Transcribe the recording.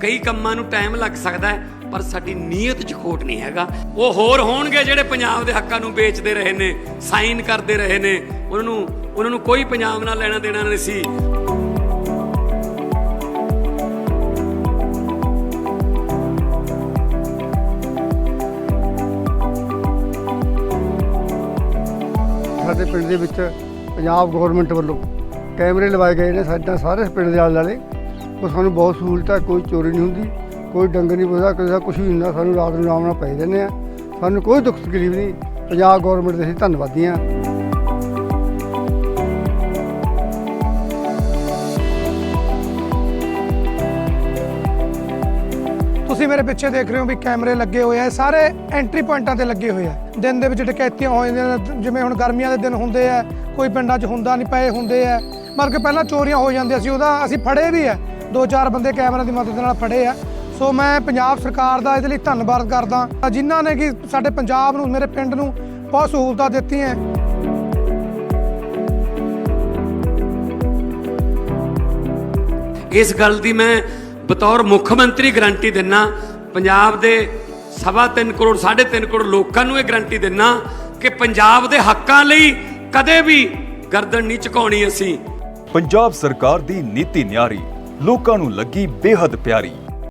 ਕਈ ਕੰਮਾਂ ਨੂੰ ਟਾਈਮ ਲੱਗ ਸਕਦਾ ਹੈ, ਪਰ ਸਾਡੀ ਨੀਅਤ 'ਚ ਖੋਟ ਨਹੀਂ ਹੈਗਾ। ਉਹ ਹੋਰ ਹੋਣਗੇ ਜਿਹੜੇ ਪੰਜਾਬ ਦੇ ਹੱਕਾਂ ਨੂੰ ਵੇਚਦੇ ਰਹੇ ਨੇ, ਸਾਈਨ ਕਰਦੇ ਰਹੇ ਨੇ। ਉਹਨਾਂ ਨੂੰ ਉਹਨਾਂ ਨੂੰ ਕੋਈ ਪੰਜਾਬ ਨਾਲ ਲੈਣਾ ਦੇਣਾ ਨਹੀਂ ਸੀ। ਸਾਡੇ ਪਿੰਡ ਦੇ ਵਿੱਚ ਪੰਜਾਬ ਗਵਰਨਮੈਂਟ ਵੱਲੋਂ ਕੈਮਰੇ ਲਵਾਏ ਗਏ ਨੇ, ਸਾਡਾ ਸਾਰੇ ਪਿੰਡ ਦੇ ਆਲੇ ਦੁਆਲੇ ਉਹ ਸਾਨੂੰ ਬਹੁਤ ਸਹੂਲਤ ਹੈ ਕੋਈ ਚੋਰੀ ਨਹੀਂ ਹੁੰਦੀ ਕੋਈ ਡੰਗਰ ਨਹੀਂ ਪੁੱਛਦਾ ਕਿਸੇ ਦਾ ਕੁਝ ਵੀ ਹੁੰਦਾ ਸਾਨੂੰ ਰਾਤ ਨੂੰ ਆਰਾਮ ਨਾਲ ਪੈ ਜਾਂਦੇ ਆ ਸਾਨੂੰ ਕੋਈ ਦੁੱਖ ਤਕਲੀਫ ਨਹੀਂ ਪੰਜਾਬ ਗਵਰਨਮੈਂਟ ਦੇ ਅਸੀਂ ਧੰਨਵਾਦੀ ਹਾਂ। ਤੁਸੀਂ ਮੇਰੇ ਪਿੱਛੇ ਦੇਖ ਰਹੇ ਹੋ ਵੀ ਕੈਮਰੇ ਲੱਗੇ ਹੋਏ ਆ ਸਾਰੇ ਐਂਟਰੀ ਪੁਆਇੰਟਾਂ ਤੇ ਲੱਗੇ ਹੋਏ ਆ। ਦਿਨ ਦੇ ਵਿੱਚ ਡਕੈਤੀਆਂ ਹੋ ਜਾਂਦੀਆਂ ਨੇ, ਜਿਵੇਂ ਹੁਣ ਗਰਮੀਆਂ ਦੇ ਦਿਨ ਹੁੰਦੇ ਆ ਕੋਈ ਪਿੰਡਾਂ 'ਚ ਹੁੰਦਾ ਨਹੀਂ ਪਏ ਹੁੰਦੇ ਆ। ਮਰ ਕੇ ਪਹਿਲਾਂ ਚੋਰੀਆਂ ਹੋ ਜਾਂਦੀਆਂ ਸੀ ਉਹਦਾ ਅਸੀਂ ਫੜੇ ਵੀ ਆ। ਦੋ ਚਾਰ ਬੰਦੇ ਕੈਮਰਾ ਦੀ ਮਦਦ ਨਾਲ ਫੜੇ ਆ। ਸੋ ਮੈਂ ਪੰਜਾਬ ਸਰਕਾਰ ਦਾ ਇਹਦੇ ਲਈ ਧੰਨਵਾਦ ਕਰਦਾ ਜਿਨ੍ਹਾਂ ਨੇ ਕਿ ਸਾਡੇ ਪੰਜਾਬ ਨੂੰ ਮੇਰੇ ਪਿੰਡ ਨੂੰ ਬਹੁਤ ਸਹੂਲਤਾਂ ਦਿੱਤੀਆਂ। ਇਸ ਗੱਲ ਦੀ ਮੈਂ ਬਤੌਰ ਮੁੱਖ ਮੰਤਰੀ ਗਾਰੰਟੀ ਦਿੰਨਾ। ਪੰਜਾਬ ਦੇ ਸਵਾ ਤਿੰਨ ਕਰੋੜ 3.5 ਕਰੋੜ ਲੋਕਾਂ ਨੂੰ ਇਹ ਗਾਰੰਟੀ ਦਿੰਨਾ ਕਿ ਪੰਜਾਬ ਦੇ ਹੱਕਾਂ ਲਈ ਕਦੇ ਵੀ ਗਰਦਨ ਨਹੀਂ ਝੁਕਾਉਣੀ ਅਸੀਂ। ਪੰਜਾਬ ਸਰਕਾਰ ਦੀ ਨੀਤੀ ਨਿਆਰੀ ਲੋਕਾਂ ਨੂੰ ਲੱਗੀ ਬੇਹੱਦ ਪਿਆਰੀ।